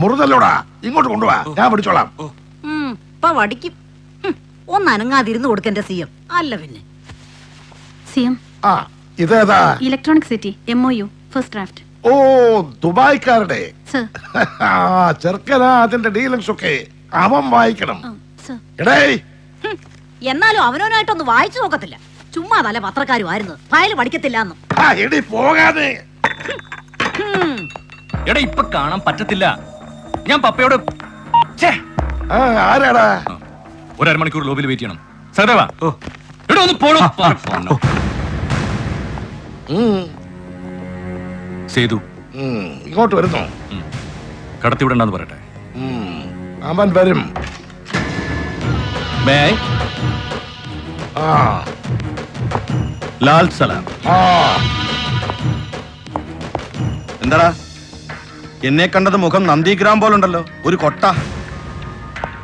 മുറുതല്ലോടാ. ഇങ്ങോട്ട് കൊണ്ടുവാ. ഞാൻ പിടിച്ചോളാം. ഉം, ഇപ്പൊ വടിക്കും. ഹും, ഒന്ന് അനങ്ങാതിരുന്ന് കൊടുക്കന്റെ സി എം അല്ല പിന്നെ. സി എം ആ ഇതേതാ? Electronic city M O U first draft ഓ ദുബായ്ക്കാരുടെ. സർ ആ ചെറുക്കനാ അതിന്റെ ഡീലിംഗ്സ് ഒക്കെ അവൻ വായിക്കണം. സർ ഹും, എന്നാലും അവനവനായിട്ടൊന്ന് വായിച്ചു നോക്കത്തില്ല. ചുമ്മാ തല പത്രക്കാരും ആയിരുന്നു. ഫയൽ പഠിക്കത്തില്ല എന്നും ആ എടി പോകാതെ. എടാ ഇപ്പൊ കാണാൻ പറ്റത്തില്ല. ഞാൻ പപ്പയോട് ഒരമണിക്കൂർ ആ ആരാടാ? ആ, ഒരു അരമണിക്കൂർ ലോബിയിൽ വെയിറ്റ് ചെയ്യണം. സഹദേവ ഒന്ന് ഉം, സേതു. ഉം, ഇങ്ങോട്ട് വരുന്നു? കടത്തി വിടണ്ടെന്ന് പറയട്ടെ. ഉം, അവൻ വരും. മേ. ഐ? ആ. ലാൽ സലാം. ആ. എന്താടാ? എന്നെ കണ്ടത് മുഖം നന്ദിഗ്രാം പോലുണ്ടല്ലോ. ഒരു കൊട്ട.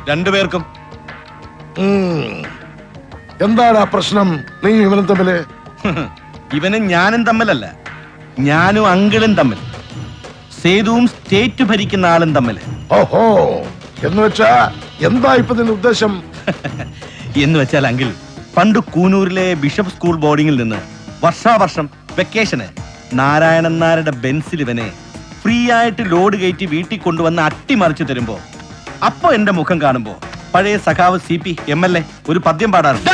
രണ്ടുപേർക്കും. എന്താണ് ആ പ്രശ്നം? നീ ഇവനും തമ്മിൽ ഇവനും ഞാനും തമ്മിലല്ല. ഞാനും അങ്കിളും തമ്മിൽ. സേതുവും സ്റ്റേറ്റ് ഭരിക്കുന്ന ആളും തമ്മിൽ. ഓഹോ. എന്ന് വെച്ചാ എന്താ ഇപ്പൊ നിന്റെ ഉദ്ദേശം? എന്ന് വെച്ചാൽ അങ്കിൾ പണ്ട് കൂനൂരിലെ ബിഷപ്പ് സ്കൂൾ ബോർഡിംഗിൽ നിന്ന് വർഷാവർഷം വെക്കേഷന് നാരായണൻ നായരുടെ ബെൻസിൽ ഇവനെ ഫ്രീ ആയിട്ട് ലോഡ് കയറ്റി വീട്ടിൽ കൊണ്ടുവന്ന് അട്ടിമറിച്ചു തരുമ്പോ അപ്പൊ എന്റെ മുഖം കാണുമ്പോ പഴയ സഖാവ് C P M M L A പദ്യം പാടാറുണ്ട്.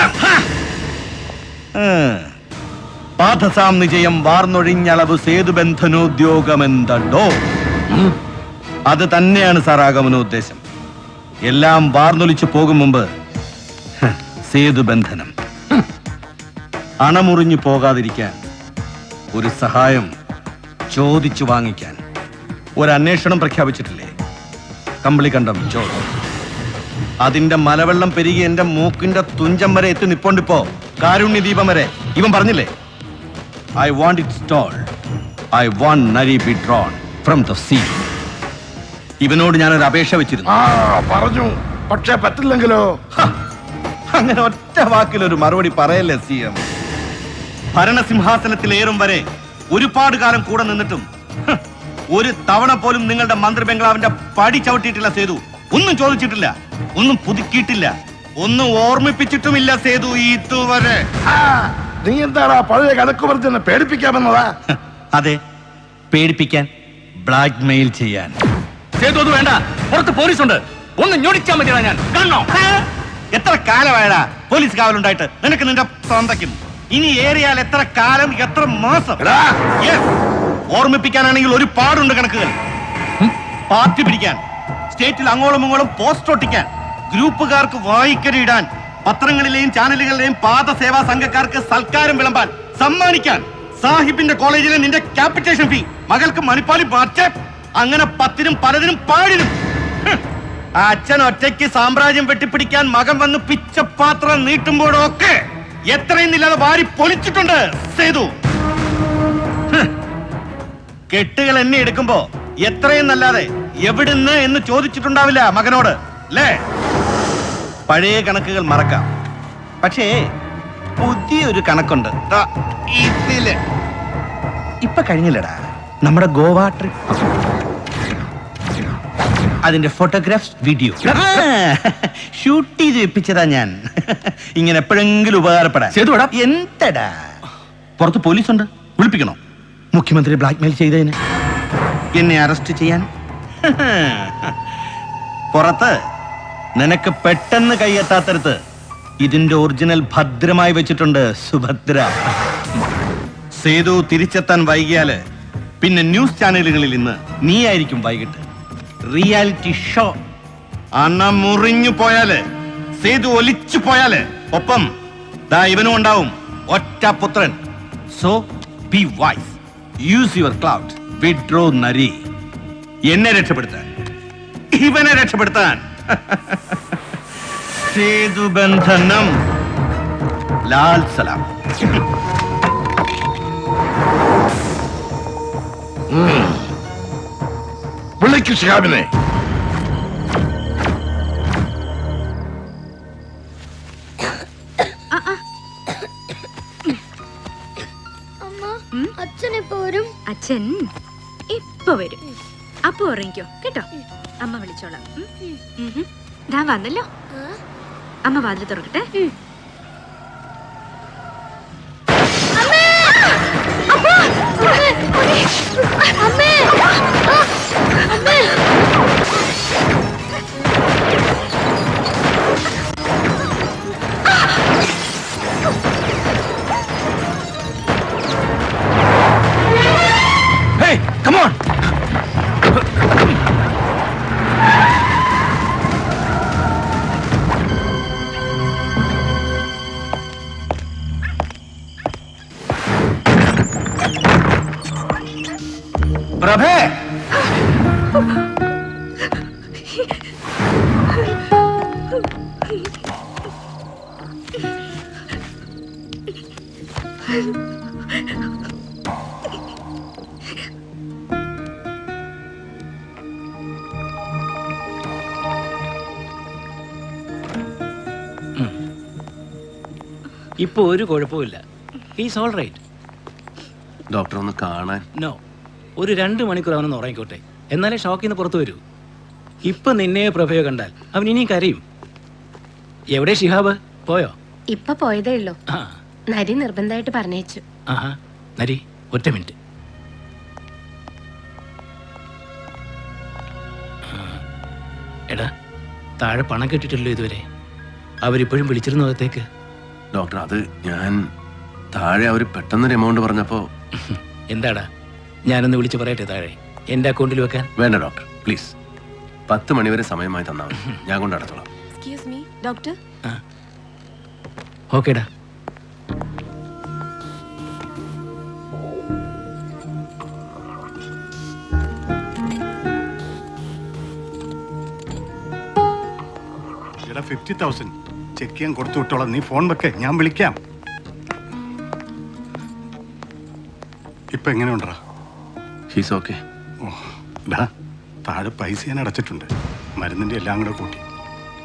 പാഥസാം നിജയം വാർന്നൊഴിഞ്ഞളവ് സേതുബന്ധനോദ്യോഗമെന്തണ്ടോ? അത് തന്നെയാണ് സാർ ആഗമന ഉദ്ദേശം എല്ലാം വാർന്നൊലിച്ചു പോകും മുമ്പ് സേതുബന്ധനം. അണമുറിഞ്ഞു പോകാതിരിക്കാൻ ഒരു സഹായം ചോദിച്ചു വാങ്ങിക്കാൻ. ഒരു അന്വേഷണം പ്രഖ്യാപിച്ചിട്ടില്ലേ? കമ്പിളി കണ്ടം ജോ. അതിന്റെ മലവെള്ളം പെരുകി എന്റെ മൂക്കിന്റെ തുഞ്ചം വരെ എത്തി നിപ്പോണ്ടിപ്പോ കാരുണ്യ ദീപം വരെ. ഇവൻ പറഞ്ഞില്ലേ? I want it stole I want നരി be drawn from the sea ഇവനോട് ഞാനൊരു അപേക്ഷ വെച്ചിരുന്നു. പറഞ്ഞു. പക്ഷേ പറ്റില്ലെങ്കിലോ? അങ്ങനെ ഒറ്റ വാക്കിലൊരു മറുപടി പറയല്ലേ സി എം? ഭരണസിംഹാസനത്തിലേറും വരെ ഒരുപാട് കാലം കൂടെ നിന്നിട്ടും ഒരു തവണ പോലും നിങ്ങളുടെ മന്ത്രി ബംഗ്ലാവിന്റെ പടി ചവിട്ടിയിട്ടില്ല സേതു. ഒന്നും ചോദിച്ചിട്ടില്ല. ഒന്നും പുതുക്കിയിട്ടില്ല. ഒന്നും ഓർമ്മിപ്പിച്ചിട്ടുമില്ല സേതു ഇതുവരെ. നീ എന്താടാ പഴയ കണക്ക് പറഞ്ഞെന്നെ പേടിപ്പിക്കാമെന്നതാ അതെ. പേടിപ്പിക്കാൻ ബ്ലാക്ക് മെയിൽ ചെയ്യാൻ. സേതു അത് വേണ്ട. പുറത്ത് പോലീസുണ്ട്. ഒന്ന് ഞൊടിച്ചാൽ മതിയാ ഞാൻ. കണ്ണോ? എത്ര കാലമായടാ പോലീസ് കാവലുണ്ടായിട്ട്? നിനക്ക് നിന്റെ സ്വന്തക്കും ഇനി ഏറിയാൽ എത്ര കാലം എത്ര മാസം. ഓർമ്മിപ്പിക്കാനാണെങ്കിൽ ഒരു പാടുണ്ട് കണക്കുകൾ. പാർട്ടി പിടിക്കാൻ സ്റ്റേറ്റിൽ അങ്ങോളം ഇങ്ങോളം പോസ്റ്റ് ഒട്ടിക്കാൻ ഗ്രൂപ്പുകാർക്ക് വായിക്കരി ഇടാൻ പത്രങ്ങളിലെയും ചാനലുകളിലെയും പാദസേവാ സംഘക്കാർക്ക് സൽക്കാരം വിളമ്പാൻ സമ്മാനിക്കാൻ സാഹിബിന്റെ കോളേജിലെ നിന്റെ ക്യാപിറ്റേഷൻ ഫീ മകൾക്ക് മണിപ്പാലി ബാറ്റ് അങ്ങനെ പത്തിനും പലതിനും പാടിനും അച്ഛൻ ഒറ്റയ്ക്ക് സാമ്രാജ്യം വെട്ടിപ്പിടിക്കാൻ മകൻ വന്ന് പിച്ചപാത്രം നീട്ടുമ്പോഴൊക്കെ എത്രയും ഇല്ലാതെ വാരി പൊളിച്ചിട്ടുണ്ട് സേതു. കെട്ടുകൾ എന്നെ എടുക്കുമ്പോ എത്രയും നല്ലാതെ. എവിടുന്ന് എന്ന് ചോദിച്ചിട്ടുണ്ടാവില്ല മകനോട്. അല്ലേ പഴയ കണക്കുകൾ മറക്കാം. പക്ഷേ പുതിയൊരു കണക്കുണ്ട്. ദാ ഇതിൽ. ഇപ്പൊ കഴിഞ്ഞില്ലടാ. നമ്മുടെ ഗോവ ട്രിപ്പ്. അതിന്റെ ഫോട്ടോഗ്രാഫ്സ് വീഡിയോ. ഷൂട്ട് ചെയ്ത് വെപ്പിച്ചതാ ഞാൻ. ഇങ്ങനെ എപ്പോഴെങ്കിലും ഉപകാരപ്പെടാൻ. സേതു എന്തടാ? പുറത്ത് പോലീസുണ്ട്. വിളിപ്പിക്കണോ? മുഖ്യമന്ത്രി ബ്ലാക്ക്മെയിൽ ചെയ്തതിന്. എന്നെ അറസ്റ്റ് ചെയ്യാൻ? പുറത്ത് നിനക്ക് പെട്ടെന്ന് കൈയെത്താത്തരത്ത് ഇതിന്റെ ഒറിജിനൽ ഭദ്രമായി വെച്ചിട്ടുണ്ട് സുഭദ്ര. സേതു തിരിച്ചെത്താൻ വൈകിയാൽ പിന്നെ ന്യൂസ് ചാനലുകളിൽ ഇന്ന് നീ ആയിരിക്കും വൈകിട്ട്. റിയാലിറ്റി ഷോ അണ മുറിഞ്ഞു പോയാൽ സേതു ഒലിച്ചു പോയാൽ ഒപ്പം ദാ ഇവനും ഉണ്ടാവും. ഒറ്റ പുത്രൻ. So be wise use your cloud withdraw നരി എന്നെ രക്ഷപ്പെടുത്താൻ. ഇവനെ രക്ഷപ്പെടുത്താൻ. സേതുബന്ധനം. ലാൽ സലാം. വിളിക്കു ഷിഹാബിനെ അച്ഛൻ എപ്പോ വരും? അച്ഛൻ ഇപ്പൊ വരും. അപ്പൊ ഉറങ്ങിക്കോ. കേട്ടോ? അമ്മ വിളിച്ചോളാം. ഞാൻ വന്നല്ലോ. അമ്മ വാതിൽ തുറക്കട്ടെ. അമ്മേ! അമ്മേ! ഹേയ് പ്രഭേ! ഇപ്പൊ ഒരു കുഴപ്പമില്ല ഈസ് ഓൾ റൈറ്റ് ഡോക്ടർ ഒന്ന് കാണാൻ. നോ ഒരു രണ്ട് മണിക്കൂർ അവനൊന്ന് ഉറങ്ങിക്കോട്ടെ. എന്നാലേ ഷോക്കിൽ നിന്ന് പുറത്തു വരൂ. ഇപ്പൊ നിന്നെ പ്രഭയോ കണ്ടാൽ അവൻ ഇനിയും കരയും. എവിടെ ഷിഹാബ്? പോയോ? ഇപ്പൊ പോയതേ ഉള്ളൂ. ആ. നരി നിർബന്ധമായിട്ട് പറഞ്ഞേച്ചു ആഹാ നരി ഒറ്റ മിനിറ്റ്. ആ, എടാ താഴെ പണം കെട്ടിട്ടില്ലല്ലോ ഇതുവരെ. അവരിപ്പോഴും വിളിച്ചിരുന്നു അകത്തേക്ക്? ഡോക്ടർ അത് ഞാൻ താഴെ അവർ പെട്ടെന്നൊരു എമൗണ്ട് പറഞ്ഞപ്പോ എന്താടാ? ഞാനൊന്ന് വിളിച്ച് പറയട്ടെ താഴെ? എന്റെ അക്കൗണ്ടിൽ വെക്കാൻ? വേണ്ട ഡോക്ടർ. പ്ലീസ്. പത്ത് മണിവരെ സമയമായി തന്നാൽ മതി. ഞാൻ കൊണ്ട് അടച്ചോളാം എക്സ്ക്യൂസ് മീ ഡോക്ടർ? ഓക്കേടാ. ഇവിടെ ഫിഫ്റ്റി തൗസൻഡ് ചെക്ക് ചെയ്യാൻ കൊടുത്തു വിട്ടോളാം. നീ ഫോൺ വെക്കേ. ഞാൻ വിളിക്കാം. ഇപ്പൊ എങ്ങനെയുണ്ടാ ഹീസ് ഓക്കെ ഓ ഡാ താഴെ പൈസ ഞാൻ അടച്ചിട്ടുണ്ട്. മരുന്നിന്റെ എല്ലാം കൂടെ കൂട്ടി.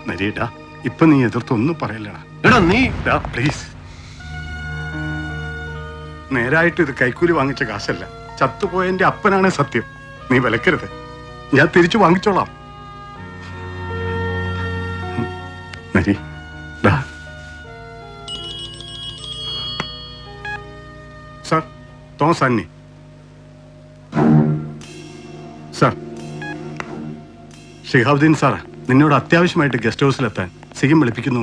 നരിയേട്ടാ ഇപ്പൊ നീ എതിർത്തൊന്നും പറയല്ലടാ. എടാ നീ ഡാ പ്ലീസ് നേരായിട്ട് ഇത് കൈക്കൂലി വാങ്ങിച്ച കാശല്ല. ചത്തുപോയന്റെ അപ്പനാണ് സത്യം. നീ വിലക്കരുത്. ഞാൻ തിരിച്ചു വാങ്ങിച്ചോളാം. നരി ഡാ. സാർ തോമസ് അന്നി ഷിഹാബുദ്ദീൻ സാർ നിന്നോട് അത്യാവശ്യമായിട്ട് ഗസ്റ്റ് ഹൗസിലെത്താൻ സിഗിം വിളിപ്പിക്കുന്നു